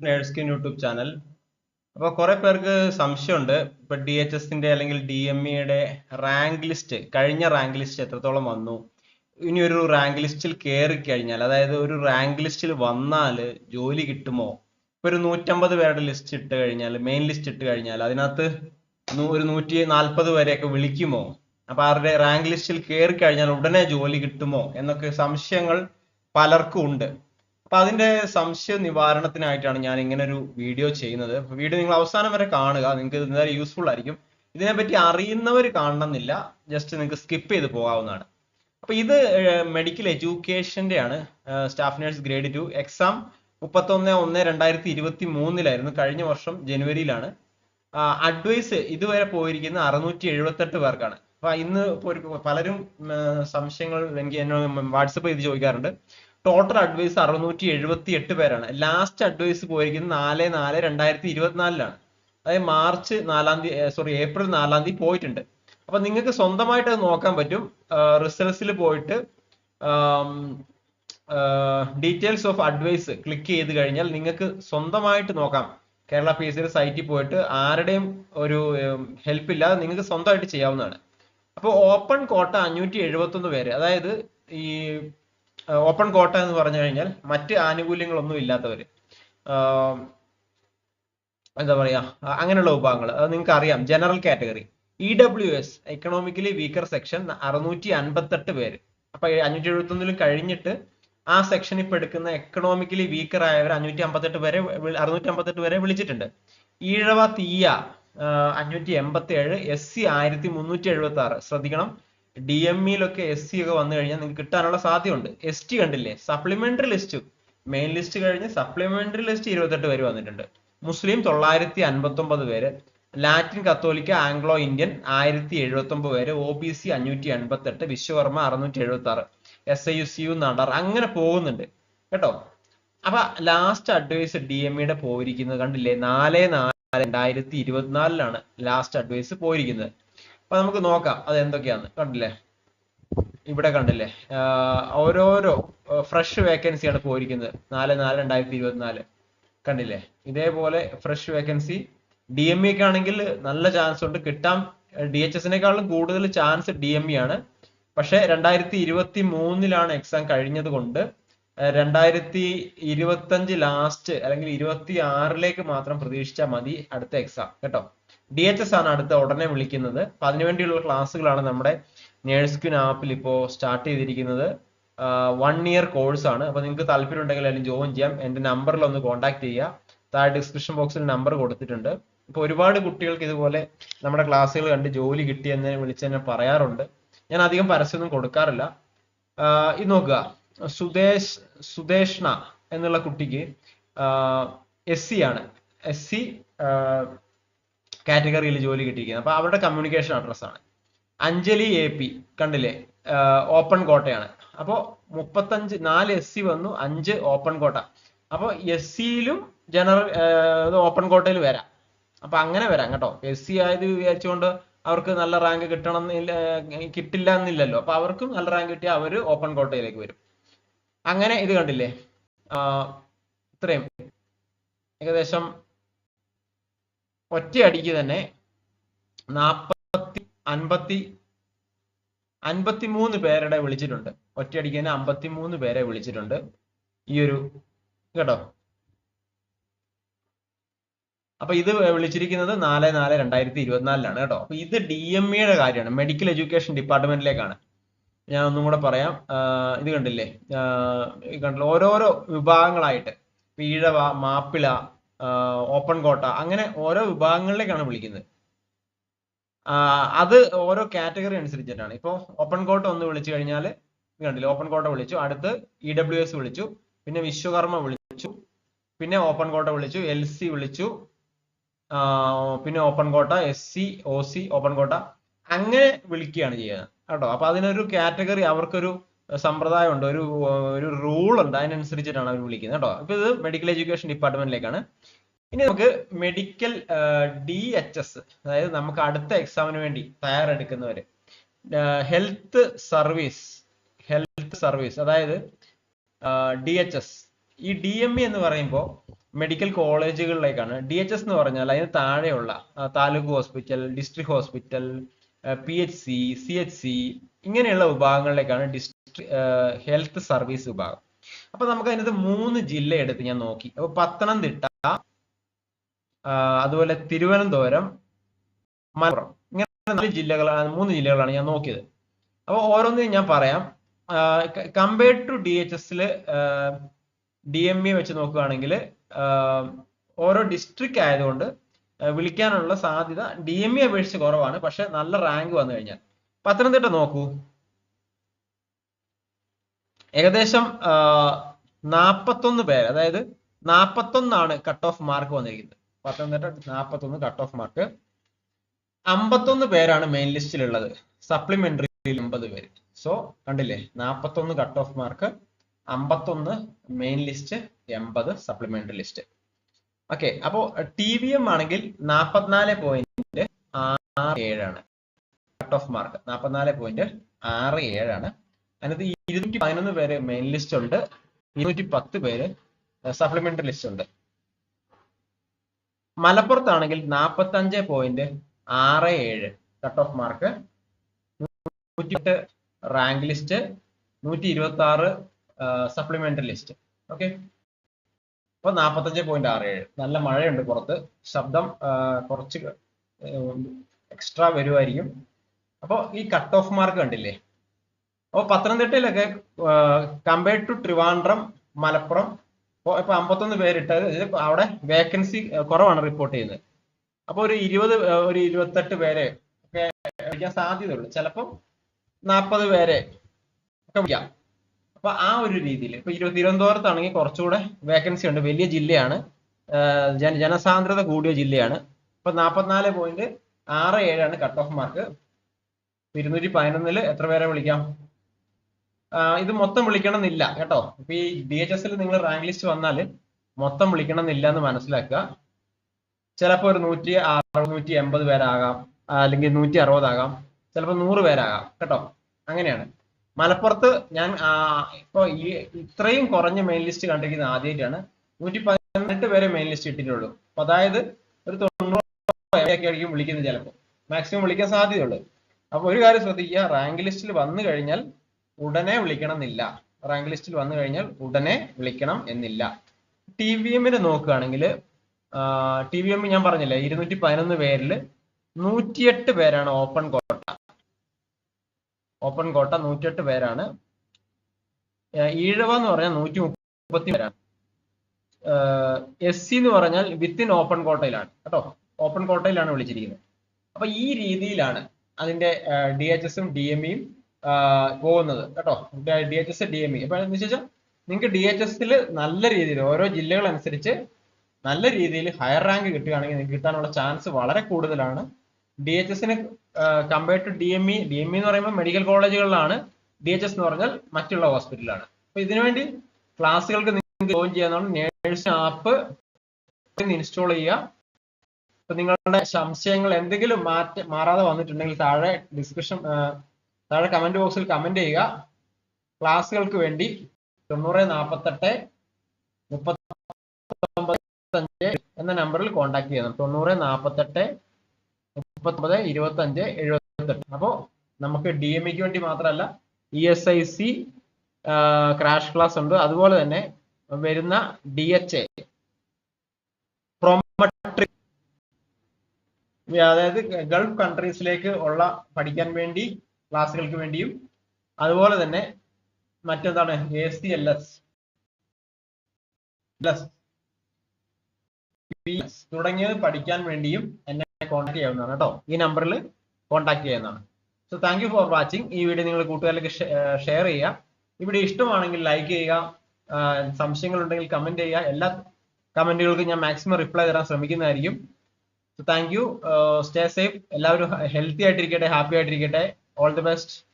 നേഴ്സ്കിൻ YouTube channel. അപ്പോൾ കുറെ പേർക്ക് സംശയമുണ്ട്. ഇപ്പൊ ഡി എച്ച് എസിന്റെ അല്ലെങ്കിൽ ഡി എം ഇയുടെ റാങ്ക് ലിസ്റ്റ് കഴിഞ്ഞ റാങ്ക് ലിസ്റ്റ് എത്രത്തോളം വന്നു? ഇനി ഒരു റാങ്ക് ലിസ്റ്റിൽ കയറി കഴിഞ്ഞാൽ അതായത് ഒരു റാങ്ക് ലിസ്റ്റിൽ വന്നാൽ ജോലി കിട്ടുമോ? ഇപ്പൊ ഒരു നൂറ്റമ്പത് പേരുടെ ലിസ്റ്റ് ഇട്ട് കഴിഞ്ഞാൽ മെയിൻ ലിസ്റ്റ് ഇട്ട് കഴിഞ്ഞാൽ അതിനകത്ത് ഒരു നൂറ്റി നാൽപ്പത് വരെയൊക്കെ വിളിക്കുമോ? അപ്പൊ അവരുടെ റാങ്ക് ലിസ്റ്റിൽ കയറി കഴിഞ്ഞാൽ ഉടനെ ജോലി കിട്ടുമോ? എന്നൊക്കെ സംശയങ്ങൾ പലർക്കും ഉണ്ട്. അപ്പൊ അതിന്റെ സംശയ നിവാരണത്തിനായിട്ടാണ് ഞാൻ ഇങ്ങനെ ഒരു വീഡിയോ ചെയ്യുന്നത്. വീഡിയോ നിങ്ങൾ അവസാനം വരെ കാണുക. നിങ്ങൾക്ക് എന്തായാലും യൂസ്ഫുൾ ആയിരിക്കും. ഇതിനെപ്പറ്റി അറിയുന്നവർ കാണണമെന്നില്ല. ജസ്റ്റ് നിങ്ങൾക്ക് സ്കിപ്പ് ചെയ്ത് പോകാവുന്നതാണ്. അപ്പൊ ഇത് മെഡിക്കൽ എഡ്യൂക്കേഷന്റെ ആണ് staff nurse grade two exam മുപ്പത്തൊന്ന് ഒന്ന് രണ്ടായിരത്തി ഇരുപത്തി മൂന്നിലായിരുന്നു കഴിഞ്ഞ വർഷം ജനുവരിയിലാണ്. അഡ്വൈസ് ഇതുവരെ പോയിരിക്കുന്ന അറുന്നൂറ്റി എഴുപത്തെട്ട് പേർക്കാണ്. അപ്പൊ ഇന്ന് പലരും സംശയങ്ങൾ എനിക്ക് എന്നോട് വാട്സപ്പ് ചെയ്ത് ചോദിക്കാറുണ്ട്. ടോട്ടൽ അഡ്വൈസ് അറുന്നൂറ്റി എഴുപത്തി എട്ട് പേരാണ്. ലാസ്റ്റ് അഡ്വൈസ് പോയിരിക്കുന്നത് നാല് നാല് രണ്ടായിരത്തി ഇരുപത്തിനാലിലാണ്. അതായത് മാർച്ച് നാലാം തീയതി സോറി ഏപ്രിൽ നാലാം തീയതി പോയിട്ടുണ്ട്. അപ്പൊ നിങ്ങൾക്ക് സ്വന്തമായിട്ട് അത് നോക്കാൻ പറ്റും. റിസൾട്ട്സിൽ പോയിട്ട് ഡീറ്റെയിൽസ് ഓഫ് അഡ്വൈസ് ക്ലിക്ക് ചെയ്ത് കഴിഞ്ഞാൽ നിങ്ങൾക്ക് സ്വന്തമായിട്ട് നോക്കാം. കേരള പി എസ് സൈറ്റിൽ പോയിട്ട് ആരുടെയും ഒരു ഹെൽപ്പ് ഇല്ലാതെ നിങ്ങൾക്ക് സ്വന്തമായിട്ട് ചെയ്യാവുന്നതാണ്. അപ്പോൾ ഓപ്പൺ കോട്ട അഞ്ഞൂറ്റി എഴുപത്തൊന്ന് പേര്. അതായത് ഈ ഓപ്പൺ കോട്ട എന്ന് പറഞ്ഞു കഴിഞ്ഞാൽ മറ്റ് ആനുകൂല്യങ്ങളൊന്നും ഇല്ലാത്തവര്. എന്താ പറയാ അങ്ങനെയുള്ള വിഭാഗങ്ങൾ അത് നിങ്ങൾക്ക് അറിയാം general category E W S economically weaker section അറുന്നൂറ്റി അൻപത്തെട്ട് പേര്. അപ്പൊ അഞ്ഞൂറ്റി എഴുപത്തി ഒന്നിൽ കഴിഞ്ഞിട്ട് ആ സെക്ഷൻ ഇപ്പൊ എടുക്കുന്ന എക്കണോമിക്കലി വീക്കർ ആയവർ അഞ്ഞൂറ്റി അമ്പത്തെട്ട് പേരെ അറുന്നൂറ്റി അമ്പത്തെട്ട് പേരെ വിളിച്ചിട്ടുണ്ട്. ഈഴവ തീയ അഞ്ഞൂറ്റി എൺപത്തി ഏഴ് എസ് സി ആയിരത്തി മുന്നൂറ്റി എഴുപത്തി ആറ് ശ്രദ്ധിക്കണം. ഡി എം ഇയിലൊക്കെ എസ് സി ഒക്കെ വന്നു കഴിഞ്ഞാൽ നിങ്ങൾക്ക് കിട്ടാനുള്ള സാധ്യതയുണ്ട്. എസ് ടി കണ്ടില്ലേ? സപ്ലിമെന്ററി ലിസ്റ്റ് മെയിൻ ലിസ്റ്റ് കഴിഞ്ഞ് സപ്ലിമെന്ററി ലിസ്റ്റ് ഇരുപത്തെട്ട് പേര് വന്നിട്ടുണ്ട്. മുസ്ലിം തൊള്ളായിരത്തി അൻപത്തി ഒമ്പത് പേര് ലാറ്റിൻ കത്തോലിക്ക ആംഗ്ലോ ഇന്ത്യൻ ആയിരത്തി എഴുപത്തി ഒമ്പത് പേര് ഒ ബി സി അഞ്ഞൂറ്റി എൺപത്തെട്ട് വിശ്വകർമ്മ അറുന്നൂറ്റി എഴുപത്തി ആറ് S I U C U Nadar അങ്ങനെ പോകുന്നുണ്ട്. കേട്ടോ? അപ്പൊ ലാസ്റ്റ് അഡ്വൈസ് ഡി എം ഇയുടെ പോയിരിക്കുന്നത് കണ്ടില്ലേ? നാല് നാല് രണ്ടായിരത്തി ഇരുപത്തിനാലിലാണ് ലാസ്റ്റ് അഡ്വൈസ് പോയിരിക്കുന്നത്. അപ്പൊ നമുക്ക് നോക്കാം അത് എന്തൊക്കെയാന്ന് കണ്ടില്ലേ? ഇവിടെ കണ്ടില്ലേ? ഓരോരോ ഫ്രഷ് വേക്കൻസിയാണ് പോയിരിക്കുന്നത്. നാല് നാല് രണ്ടായിരത്തി ഇരുപത്തിനാല്. കണ്ടില്ലേ? ഇതേപോലെ ഫ്രഷ് വേക്കൻസി ഡി എം ഇക്ക് ആണെങ്കിൽ നല്ല ചാൻസ് ഉണ്ട്. കിട്ടാം. ഡി എച്ച് എസിനേക്കാളും കൂടുതൽ ചാൻസ് ഡി എം ഇ ആണ്. പക്ഷെ രണ്ടായിരത്തി ഇരുപത്തി മൂന്നിലാണ് എക്സാം കഴിഞ്ഞത് കൊണ്ട് രണ്ടായിരത്തി ഇരുപത്തഞ്ച് ലാസ്റ്റ് അല്ലെങ്കിൽ ഇരുപത്തി ആറിലേക്ക് മാത്രം പ്രതീക്ഷിച്ചാൽ മതി അടുത്ത എക്സാം കേട്ടോ? ഡി എച്ച് എസ് ആണ് അടുത്ത ഉടനെ വിളിക്കുന്നത്. അപ്പൊ അതിനുവേണ്ടിയുള്ള ക്ലാസ്സുകളാണ് നമ്മുടെ നേഴ്സ്ക്വിൻ ആപ്പിൽ ഇപ്പോൾ സ്റ്റാർട്ട് ചെയ്തിരിക്കുന്നത്. വൺ ഇയർ കോഴ്സ് ആണ്. അപ്പൊ നിങ്ങൾക്ക് താല്പര്യം ഉണ്ടെങ്കിൽ അതിൽ ജോയിൻ ചെയ്യാം. എന്റെ നമ്പറിൽ ഒന്ന് കോൺടാക്ട് ചെയ്യുക. താഴെ ഡിസ്ക്രിപ്ഷൻ ബോക്സിൽ നമ്പർ കൊടുത്തിട്ടുണ്ട്. ഇപ്പൊ ഒരുപാട് കുട്ടികൾക്ക് ഇതുപോലെ നമ്മുടെ ക്ലാസ്സുകൾ കണ്ട് ജോലി കിട്ടിയെന്ന് വിളിച്ച് തന്നെ പറയാറുണ്ട്. ഞാൻ അധികം പരസ്യമൊന്നും കൊടുക്കാറില്ല. ഇത് നോക്കുക. സുദേശ് സുദേഷ്ണ എന്നുള്ള കുട്ടിക്ക് എസ് സി ആണ്. എസ് സി കാറ്റഗറിയിൽ ജോലി കിട്ടിയിരിക്കുന്നത്. അപ്പൊ അവരുടെ കമ്മ്യൂണിക്കേഷൻ അഡ്രസ് ആണ്. അഞ്ജലി എ പി കണ്ടില്ലേ? ഓപ്പൺ കോട്ടയാണ്. അപ്പോൾ മുപ്പത്തഞ്ച് നാല് എസ് സി വന്നു അഞ്ച് ഓപ്പൺ കോട്ട. അപ്പോൾ എസ് സിയിലും ജനറൽ ഓപ്പൺ കോട്ടയിൽ വരാം. അപ്പൊ അങ്ങനെ വരാം കേട്ടോ. എസ് സി ആയത് വിചാരിച്ചുകൊണ്ട് അവർക്ക് നല്ല റാങ്ക് കിട്ടണം കിട്ടില്ല എന്നില്ലല്ലോ അപ്പൊ അവർക്കും നല്ല റാങ്ക് കിട്ടിയാൽ അവർ ഓപ്പൺ കോട്ടയിലേക്ക് വരും. അങ്ങനെ ഇത് കണ്ടില്ലേ? ഇത്രയും. ഏകദേശം ഒറ്റയടിക്ക് തന്നെ നാപ്പത്തി അൻപത്തി അൻപത്തിമൂന്ന് പേരുടെ വിളിച്ചിട്ടുണ്ട്. ഒറ്റയടിക്ക് തന്നെ അമ്പത്തിമൂന്ന് പേരെ വിളിച്ചിട്ടുണ്ട്. ഈ ഒരു കേട്ടോ. അപ്പൊ ഇത് വിളിച്ചിരിക്കുന്നത് നാല് നാല് രണ്ടായിരത്തി ഇരുപത്തിനാലിലാണ് കേട്ടോ. അപ്പൊ ഇത് ഡി എം ഇയുടെ കാര്യമാണ്. മെഡിക്കൽ എഡ്യൂക്കേഷൻ ഡിപ്പാർട്ട്മെന്റിലേക്കാണ് ഞാൻ ഒന്നും കൂടെ പറയാം. ഇത് കണ്ടില്ലേ? കണ്ടില്ല? ഓരോരോ വിഭാഗങ്ങളായിട്ട്. Ezhava Mappila open quota. അങ്ങനെ ഓരോ വിഭാഗങ്ങളിലേക്കാണ് വിളിക്കുന്നത്. അത് ഓരോ കാറ്റഗറി അനുസരിച്ചിട്ടാണ്. ഇപ്പോൾ ഓപ്പൺ കോട്ട ഒന്ന് വിളിച്ചു കഴിഞ്ഞാൽ കണ്ടില്ല ഓപ്പൺ കോട്ട വിളിച്ചു. അടുത്ത് ഇ ഡബ്ല്യു എസ് വിളിച്ചു. പിന്നെ വിശ്വകർമ്മ വിളിച്ചു. പിന്നെ ഓപ്പൺ കോട്ട വിളിച്ചു. എൽ സി വിളിച്ചു പിന്നെ open quota S C O C open quota. അങ്ങനെ വിളിക്കുകയാണ് ചെയ്യുന്നത്. കേട്ടോ? അപ്പൊ അതിനൊരു കാറ്റഗറി അവർക്കൊരു സമ്പ്രദായം ഉണ്ട് ഒരു ഒരു റൂൾ ഉണ്ട്. അതിനനുസരിച്ചിട്ടാണ് അവർ വിളിക്കുന്നത് കേട്ടോ. അപ്പൊ ഇത് മെഡിക്കൽ എഡ്യൂക്കേഷൻ ഡിപ്പാർട്ട്മെന്റിലേക്കാണ് ഇനി നമുക്ക് മെഡിക്കൽ ഡി എച്ച് എസ് അതായത് നമുക്ക് അടുത്ത എക്സാമിന് വേണ്ടി തയ്യാറെടുക്കുന്നവര്. ഹെൽത്ത് സർവീസ് ഹെൽത്ത് സർവീസ് അതായത് ഡി എച്ച് എസ് ഈ ഡി എം ഇ എന്ന് പറയുമ്പോൾ മെഡിക്കൽ കോളേജുകളിലേക്കാണ് ഡി എച്ച് എസ് എന്ന് പറഞ്ഞാൽ അതിന് താഴെയുള്ള taluk hospital district hospital P H C C H C ഇങ്ങനെയുള്ള വിഭാഗങ്ങളിലേക്കാണ് ഡിസ്ട്രിക്ട് ഹെൽത്ത് സർവീസ് വിഭാഗം. അപ്പൊ നമുക്ക് അതിനകത്ത് മൂന്ന് ജില്ല എടുത്ത് ഞാൻ നോക്കി. അപ്പൊ പത്തനംതിട്ട അതുപോലെ തിരുവനന്തപുരം മലപ്പുറം. ഇങ്ങനെ നാല് ജില്ലകളാണ് മൂന്ന് ജില്ലകളാണ് ഞാൻ നോക്കിയത്. അപ്പോൾ ഓരോന്നും ഞാൻ പറയാം. Compared to D H S D M E വെച്ച് നോക്കുകയാണെങ്കിൽ ഓരോ ഡിസ്ട്രിക്ട് ആയതുകൊണ്ട് വിളിക്കാനുള്ള സാധ്യത ഡി എം ഇ അപേക്ഷിച്ച് കുറവാണ്. പക്ഷെ നല്ല റാങ്ക് വന്നു കഴിഞ്ഞാൽ. പത്തനംതിട്ട നോക്കൂ. ഏകദേശം നാപ്പത്തൊന്ന് പേര് അതായത് നാപ്പത്തൊന്നാണ് കട്ട് ഓഫ് മാർക്ക് വന്നിരിക്കുന്നത്. പത്തനംതിട്ട നാപ്പത്തൊന്ന് കട്ട് ഓഫ് മാർക്ക് അമ്പത്തൊന്ന് പേരാണ് മെയിൻ ലിസ്റ്റിലുള്ളത് സപ്ലിമെന്ററിയിൽ അമ്പത് പേര്. സോ കണ്ടില്ലേ? നാപ്പത്തൊന്ന് കട്ട് ഓഫ് മാർക്ക് അമ്പത്തൊന്ന് മെയിൻ ലിസ്റ്റ് എൺപത് സപ്ലിമെന്ററി ലിസ്റ്റ് ഓക്കെ അപ്പോ ടി വി എം ആണെങ്കിൽ നാപ്പത്തിനാല് പോയിന്റ് ആറ് ഏഴാണ്. കട്ട് ഓഫ് മാർക്ക് നാപ്പത്തിനാല് പോയിന്റ് ആറ് ഏഴാണ്. അതിനകത്ത് ഇരുന്നൂറ്റി പതിനൊന്ന് പേര് മെയിൻ ലിസ്റ്റ് ഉണ്ട്. ഇരുന്നൂറ്റി പത്ത് പേര് സപ്ലിമെന്ററി ലിസ്റ്റ് ഉണ്ട്. മലപ്പുറത്താണെങ്കിൽ നാപ്പത്തി അഞ്ച് പോയിന്റ് ആറ് ഏഴ് കട്ട് ഓഫ് മാർക്ക് നൂറ്റി റാങ്ക് ലിസ്റ്റ് നൂറ്റി ഇരുപത്തി ആറ് സപ്ലിമെന്ററി ലിസ്റ്റ് ഓക്കെ അപ്പൊ നാപ്പത്തഞ്ച് പോയിന്റ് ആറ് ഏഴ്. നല്ല മഴയുണ്ട് പുറത്ത്. ശബ്ദം കുറച്ച് എക്സ്ട്രാ വരുമായിരിക്കും അപ്പോൾ ഈ കട്ട് ഓഫ് മാർക്ക് കണ്ടില്ലേ? അപ്പോൾ പത്തനംതിട്ടയിലൊക്കെ കമ്പയർഡ് ടു ട്രിവാൻഡ്രം മലപ്പുറം ഇപ്പൊ അമ്പത്തൊന്ന് പേരിട്ടത് അവിടെ വേക്കൻസി കുറവാണ് റിപ്പോർട്ട് ചെയ്യുന്നത്. അപ്പൊ ഒരു ഇരുപത് ഒരു ഇരുപത്തെട്ട് പേരെ ഒക്കെ വിളിക്കാൻ സാധ്യതയുള്ളൂ. ചിലപ്പം നാൽപ്പത് പേരെ ഒക്കെ വിളിക്കാം. അപ്പൊ ആ ഒരു രീതിയിൽ ഇപ്പൊ തിരുവനന്തപുരത്താണെങ്കിൽ കുറച്ചുകൂടെ വേക്കൻസി ഉണ്ട്. വലിയ ജില്ലയാണ്. ജന ജനസാന്ദ്രത കൂടിയ ജില്ലയാണ്. ഇപ്പൊ നാൽപ്പത്തിനാല് പോയിന്റ് ആറ് ഏഴാണ് കട്ട് ഓഫ് മാർക്ക് ഇരുന്നൂറ്റി പതിനൊന്നിൽ എത്ര പേരെ വിളിക്കാം? ഇത് മൊത്തം വിളിക്കണം എന്നില്ല കേട്ടോ. ഇപ്പൊ ഈ ഡി എച്ച് എസിൽ നിങ്ങൾ റാങ്ക് ലിസ്റ്റ് വന്നാൽ മൊത്തം വിളിക്കണം എന്നില്ല എന്ന് മനസ്സിലാക്കുക. ചിലപ്പോൾ ഒരു നൂറ്റി അറുപത് നൂറ്റി എൺപത് പേരാകാം അല്ലെങ്കിൽ നൂറ്റി അറുപതാകാം ചിലപ്പോൾ നൂറ് പേരാകാം കേട്ടോ. അങ്ങനെയാണ്. മലപ്പുറത്ത് ഞാൻ ഇപ്പോൾ ഇപ്പൊ ഈ ഇത്രയും കുറഞ്ഞ മെയിൻ ലിസ്റ്റ് കണ്ടിരിക്കുന്നത് ആദ്യമായിട്ടാണ് നൂറ്റി പതിനെട്ട് പേരെ മെയിൻ ലിസ്റ്റ് ഇട്ടിട്ടുള്ളൂ. അപ്പൊ അതായത് ഒരു തൊണ്ണൂറ് ഒക്കെ ആയിരിക്കും വിളിക്കുന്നത് ചിലപ്പോൾ മാക്സിമം വിളിക്കാൻ സാധ്യതയുള്ളൂ. അപ്പൊ ഒരു കാര്യം ശ്രദ്ധിക്കുക റാങ്ക് ലിസ്റ്റിൽ വന്നു കഴിഞ്ഞാൽ ഉടനെ വിളിക്കണം എന്നില്ല റാങ്ക് ലിസ്റ്റിൽ വന്നു കഴിഞ്ഞാൽ ഉടനെ വിളിക്കണം എന്നില്ല. ടി വി എമ്മിന് നോക്കുകയാണെങ്കിൽ ടി വി എം ഞാൻ പറഞ്ഞില്ലേ ഇരുന്നൂറ്റി പതിനൊന്ന് പേരിൽ നൂറ്റിയെട്ട് പേരാണ് ഓപ്പൺ കോട്ട ഓപ്പൺ കോട്ട നൂറ്റിയെട്ട് പേരാണ്. ഈഴവ എന്ന് പറഞ്ഞാൽ നൂറ്റി മുപ്പത്തി പേരാണ് എസ് സി എന്ന് പറഞ്ഞാൽ വിത്തിൻ ഓപ്പൺ കോട്ടയിലാണ് കേട്ടോ? ഓപ്പൺ കോട്ടയിലാണ് വിളിച്ചിരിക്കുന്നത്. അപ്പൊ ഈ രീതിയിലാണ് അതിന്റെ ഡി എച്ച് എസും ഡി എം ഇയും പോകുന്നത്. കേട്ടോ? D H S D M E അപ്പൊ എന്ന് വെച്ചാൽ നിങ്ങൾക്ക് ഡി എച്ച് എസിൽ നല്ല രീതിയിൽ ഓരോ ജില്ലകൾ അനുസരിച്ച് നല്ല രീതിയിൽ ഹയർ റാങ്ക് കിട്ടുകയാണെങ്കിൽ നിങ്ങൾക്ക് കിട്ടാനുള്ള ചാൻസ് വളരെ കൂടുതലാണ്. ഡി എച്ച് എസിന് compared to D M E D M E എന്ന് പറയുമ്പോൾ മെഡിക്കൽ കോളേജുകളിലാണ് ഡി എച്ച് എസ് എന്ന് പറഞ്ഞാൽ മറ്റുള്ള ഹോസ്പിറ്റലാണ് അപ്പൊ ഇതിനുവേണ്ടി ക്ലാസ്സുകൾക്ക് നിങ്ങൾക്ക് ജോയിൻ ചെയ്യാനാണ് നേഴ്സ് ആപ്പ് ഇൻസ്റ്റാൾ ചെയ്യുക. അപ്പൊ നിങ്ങളുടെ സംശയങ്ങൾ എന്തെങ്കിലും മാറ്റ മാറാതെ വന്നിട്ടുണ്ടെങ്കിൽ താഴെ ഡിസ്കഷൻ താഴെ കമന്റ് ബോക്സിൽ കമന്റ് ചെയ്യുക. ക്ലാസ്സുകൾക്ക് വേണ്ടി തൊണ്ണൂറ് നാൽപ്പത്തെട്ട് മുപ്പത്തഞ്ച് എന്ന നമ്പറിൽ കോൺടാക്ട് ചെയ്യണം. തൊണ്ണൂറ് നാൽപ്പത്തെട്ട് മുപ്പത്തൊമ്പത് ഇരുപത്തി അഞ്ച് എഴുപത്തെട്ട്. അപ്പോൾ നമുക്ക് ഡി എം ഇക്ക് വേണ്ടി മാത്രമല്ല E S I C crash class ഉണ്ട്. അതുപോലെ തന്നെ വരുന്ന ഡി എച്ച് എ പ്രൊമട്രി അതായത് ഗൾഫ് കൺട്രീസിലേക്ക് ഉള്ള പഠിക്കാൻ വേണ്ടി ക്ലാസ്സുകൾക്ക് വേണ്ടിയും അതുപോലെ തന്നെ മറ്റെന്താണ്? എ സി എൽ എസ് തുടങ്ങിയത് പഠിക്കാൻ വേണ്ടിയും എന്നെ കോൺടാക്ട് ചെയ്യാവുന്നതാണ് കേട്ടോ. ഈ നമ്പറിൽ കോൺടാക്ട് ചെയ്യുന്നതാണ്. So thank you for watching ഈ വീഡിയോ നിങ്ങൾ കൂട്ടുകാരിലേക്ക് ഷെയർ ചെയ്യുക. ഇവിടെ ഇഷ്ടമാണെങ്കിൽ ലൈക്ക് ചെയ്യുക. സംശയങ്ങൾ ഉണ്ടെങ്കിൽ കമന്റ് ചെയ്യുക. എല്ലാ കമന്റുകൾക്കും ഞാൻ മാക്സിമം റിപ്ലൈ തരാൻ ശ്രമിക്കുന്നതായിരിക്കും. So thank you stay safe എല്ലാവരും ഹെൽത്തി ആയിട്ടിരിക്കട്ടെ ഹാപ്പി ആയിട്ടിരിക്കട്ടെ. all the best.